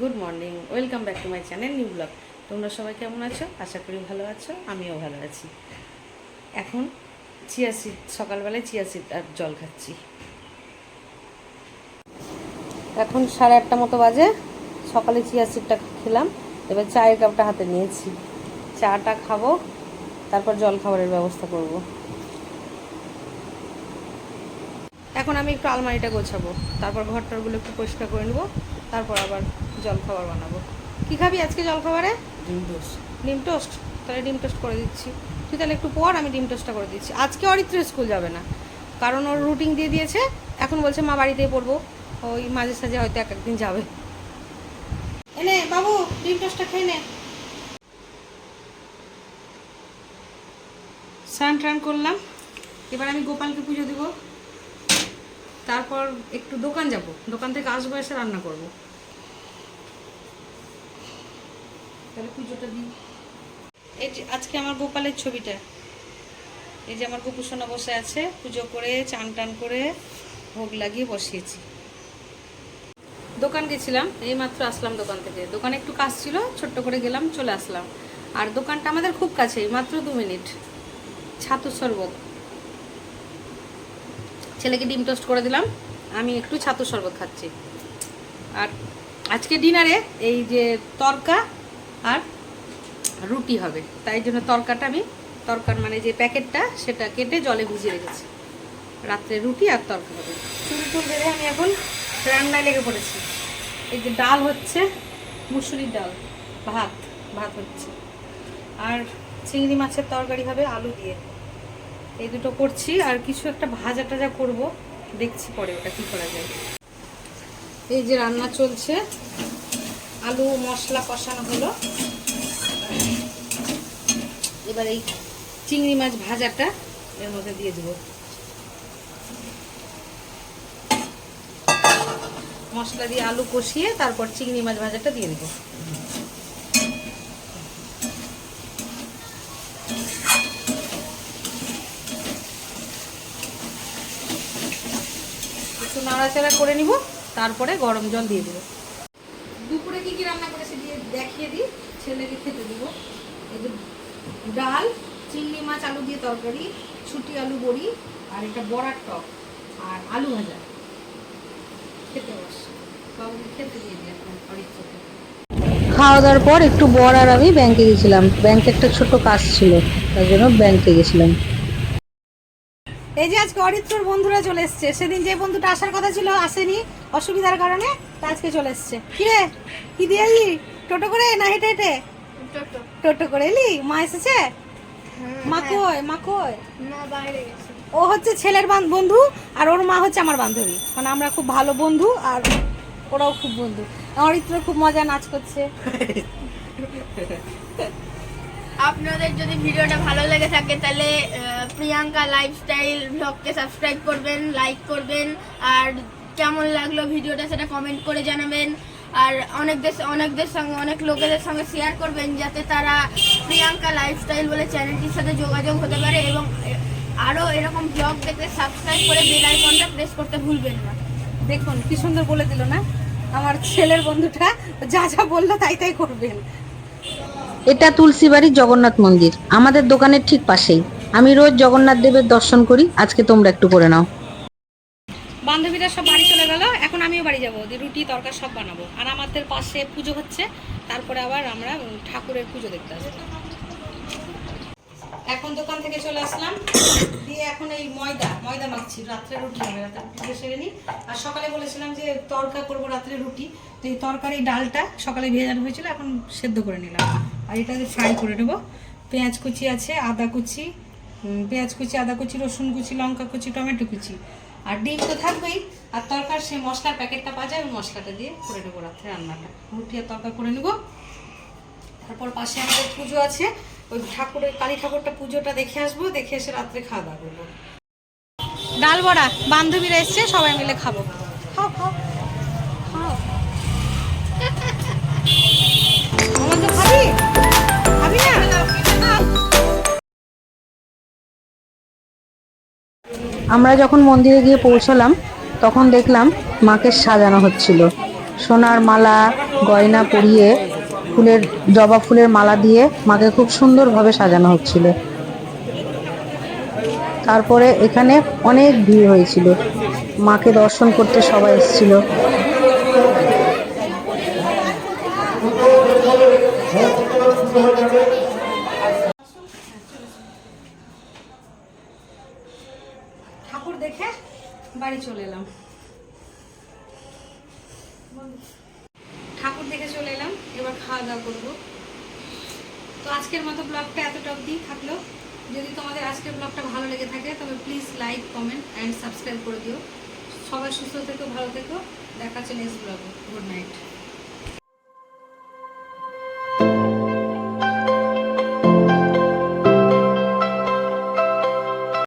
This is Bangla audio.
Good morning, welcome back to my channel new blog. তোমরা সবাই কেমন আছো? আশা করি ভালো আছো, আমিও ভালো আছি। এখন চিয়া সিড সকালবেলায় চিয়া সিড আর জল খাচ্ছি। এখন সাড়ে আটটা মতো বাজে, সকালে চিয়া সিডটা খেলাম, এবার চায়ের কাপটা হাতে নিয়েছি। চাটা খাব, তারপর জল খাবারের ব্যবস্থা করব। এখন আমি একটু আলমারিটা গোছাবো, তারপর ঘরটারগুলো একটু পরিষ্কার করে নেব, তারপর আবার জল খাবার বানাবো। কি খাবি আজকে জলখাবারে? ডিম টোস্ট। ডিম টোস্ট? তাহলে ডিম টোস্ট করে দিচ্ছি। তুই তাহলে একটু পর আমি ডিম টোস্টটা করে দিচ্ছি। আজকে অরিত্র স্কুল যাবে না। কারণ ওর রুটিন দিয়ে দিয়েছে। এখন বলছে মা বাড়িতেই পড়ব। ওই মাঝে সাঝে হয়তো এক একদিন যাবে। এনে বাবু ডিম টোস্টটা খেয়ে নে। স্নান টান করলাম। এবার আমি গোপালকে পুজো দেব। তারপর একটু দোকান যাব। দোকান থেকে আসব এসে রান্না করব। তাহলে পুজোটা দিই। এই যে আজকে আমার গোপালের ছবিটা। এই যে আমার গোপুসোনা বসে আছে, পুজো করে, চান টান করে, ভোগ লাগিয়ে বসিয়েছি। দোকান গেছিলাম এই মাত্র আসলাম দোকান থেকে। দোকানে একটু কাজ ছিল, ছোট্ট করে গেলাম, চলে আসলাম। আর দোকানটা আমাদের খুব কাছেই মাত্র দু মিনিট। ছাতু শরবত ছেলেকে ডিম টোস্ট করে দিলাম, আমি একটু ছাতু শরবত খাচ্ছি। আর আজকে ডিনারে এই যে তরকা আর রুটি হবে। তাই জন্য তরকাটা আমি, তরকার মানে যে প্যাকেটটা, সেটা কেটে জলে ভিজিয়ে রেখেছি। রাত্রে রুটি আর তরকা হবে। চুল টুল বেঁধে আমি এখন রান্নায় লেগে পড়েছি। এই যে ডাল হচ্ছে, মুসুরির ডাল, ভাত ভাত হচ্ছে। আর চিংড়ি মাছের তরকারি হবে আলু দিয়ে। এই দুটো করছি, আর কিছু একটা ভাজা টাজা করব। দেখছি পরে ওটা কি করা যায়। এই যে রান্না চলছে। আলু, মশলা কষানো হলো। এবার এই চিংড়ি মাছ ভাজাটা এর মধ্যে দিয়ে দেবো। মশলা দিয়ে আলু কষিয়ে তারপর চিংড়ি মাছ ভাজাটা দিয়ে দেবো। একটু নাড়াচাড়া করে নিব, তারপরে গরম জল দিয়ে দেবো দুপুরে কি কি রান্না করেছে দিয়ে দেখিয়ে দিই ছেলেকে খেতে দিব। এই যে ডাল চিংড়ি মাছ আলু দিয়ে তরকারি ছুটি আলু বড়ি আর একটা বড়ার টক আর আলু ভাজা। খেতে বস বাবুকে খেতে দিয়ে দিই এখন অরিত্রকে খাওয়া দাওয়ার পর একটু বর আর আমি ব্যাংকে গেছিলাম। ব্যাংকে একটা ছোট কাজ ছিল তার জন্য ব্যাংকে গেছিলাম। এই যে আজকে অরিত্রর বন্ধুরা চলে এসছে। সেদিন যে বন্ধুটা আসার কথা ছিল আসেনি অসুবিধার কারণে আজকে চলে এসছে। কি রে কি দিয়ে টোটো করে না হেঁটে হেঁটে? টোটো। করে এলি? মা এসেছে? মা কই? মা কই? বাইরে গেছে। ও হচ্ছে ছেলের বন্ধু আর ওর মা হচ্ছে আমার বান্ধবী। মানে আমরা খুব ভালো বন্ধু আর ওরাও খুব বন্ধু। অরিত্র খুব মজা নাচ করছে। আপনাদের যদি ভিডিওটা ভালো লেগে থাকে তাহলে প্রিয়াঙ্কা লাইফস্টাইল ব্লগকে সাবস্ক্রাইব করবেন লাইক করবেন আর কেমন লাগল ভিডিওটা সেটা কমেন্ট করে জানাবেন। আর অনেক অনেকদের অনেকদের সঙ্গে অনেক লোকেদের সঙ্গে শেয়ার করবেন যাতে তারা প্রিয়াঙ্কা লাইফস্টাইল বলে চ্যানেলটির সাথে যোগাযোগ হতে পারে এবং আরও এরকম ব্লগ দেখতে সাবস্ক্রাইব করে বেল আইকনটা প্রেস করতে ভুলবেন না। দেখুন কি সুন্দর বলে দিল না? আমার ছেলের বন্ধুটা যা যা বলল তাই তাই করবেন। এটা তুলসী তুলসীবাড়ির জগন্নাথ মন্দির। আমাদের দোকানের ঠিক পাশেই। আমি রোজ জগন্নাথ দেবের দর্শন করি। আজকে তোমরা একটু করে নাও। বান্ধবীরা সব বাড়ি চলে গেল, এখন আমিও বাড়ি যাব দিয়ে রুটি, তরকার সব বানাবো। আর আমাদের পাশে পুজো হচ্ছে, তারপরে আবার আমরা ঠাকুরের পুজো দেখতে আসব। এখন দোকান থেকে চলে আসলাম, দিয়ে এখন এই ময়দা ময়দা মাখছি, রাত্রে রুটি হবে, রাত্রে রুটি সেরে নিই। আর সকালে বলেছিলাম যে তরকা করব রাত্রে রুটি, তো এই তরকারি ডালটা সকালে ভেজানো হয়েছিল, এখন সেদ্ধ করে নিলাম। আর এটা ফ্রাই করে নেব, পেঁয়াজ কুচি আছে, আদা কুচি পেঁয়াজ কুচি, আদা কুচি, রসুন কুচি, লঙ্কা কুচি, টমেটো কুচি। আর ডিম তো থাকবেই। আর তরকার সেই মশলার প্যাকেটটা পাওয়া যায় ওই মশলাটা দিয়ে করে নেব রাত্রে রান্নাটা। রুটি আর তরকা করে নেব। তারপর পাশে আমাদের পুজো আছে। ওই ঠাকুরের, কালী ঠাকুরটা পুজোটা দেখে আসব, দেখে এসে রাত্রে খাওয়া দাওয়া করব। ডাল বড়া, বান্ধবীরা এসছে, সবাই মিলে খাব। খাও খাও। খাও। আমরা যখন মন্দিরে গিয়ে পৌঁছলাম, তখন দেখলাম মাকে সাজানো হচ্ছিল। সোনার মালা, গয়না পরিয়ে ফুলের, জবা ফুলের মালা দিয়ে মাকে খুব সুন্দরভাবে সাজানো হচ্ছিল। তারপরে এখানে অনেক ভিড় হয়েছিল। মাকে দর্শন করতে সবাই এসেছিল। ঠাকুর দেখে বাড়ি চলে এলাম। ঠাকুর দেখে চলে এলাম, এবার খাওয়া দাওয়া করব। তো আজকের মতো ব্লগটা এতটা অবধি থাকল। যদি তোমাদের আজকের ব্লগটা ভালো লেগে থাকে, তবে please like comment and subscribe করে দিও। সবাই সুস্থ থেকো, ভালো থেকো। দেখা হচ্ছে নেক্সট ব্লগে গুড নাইট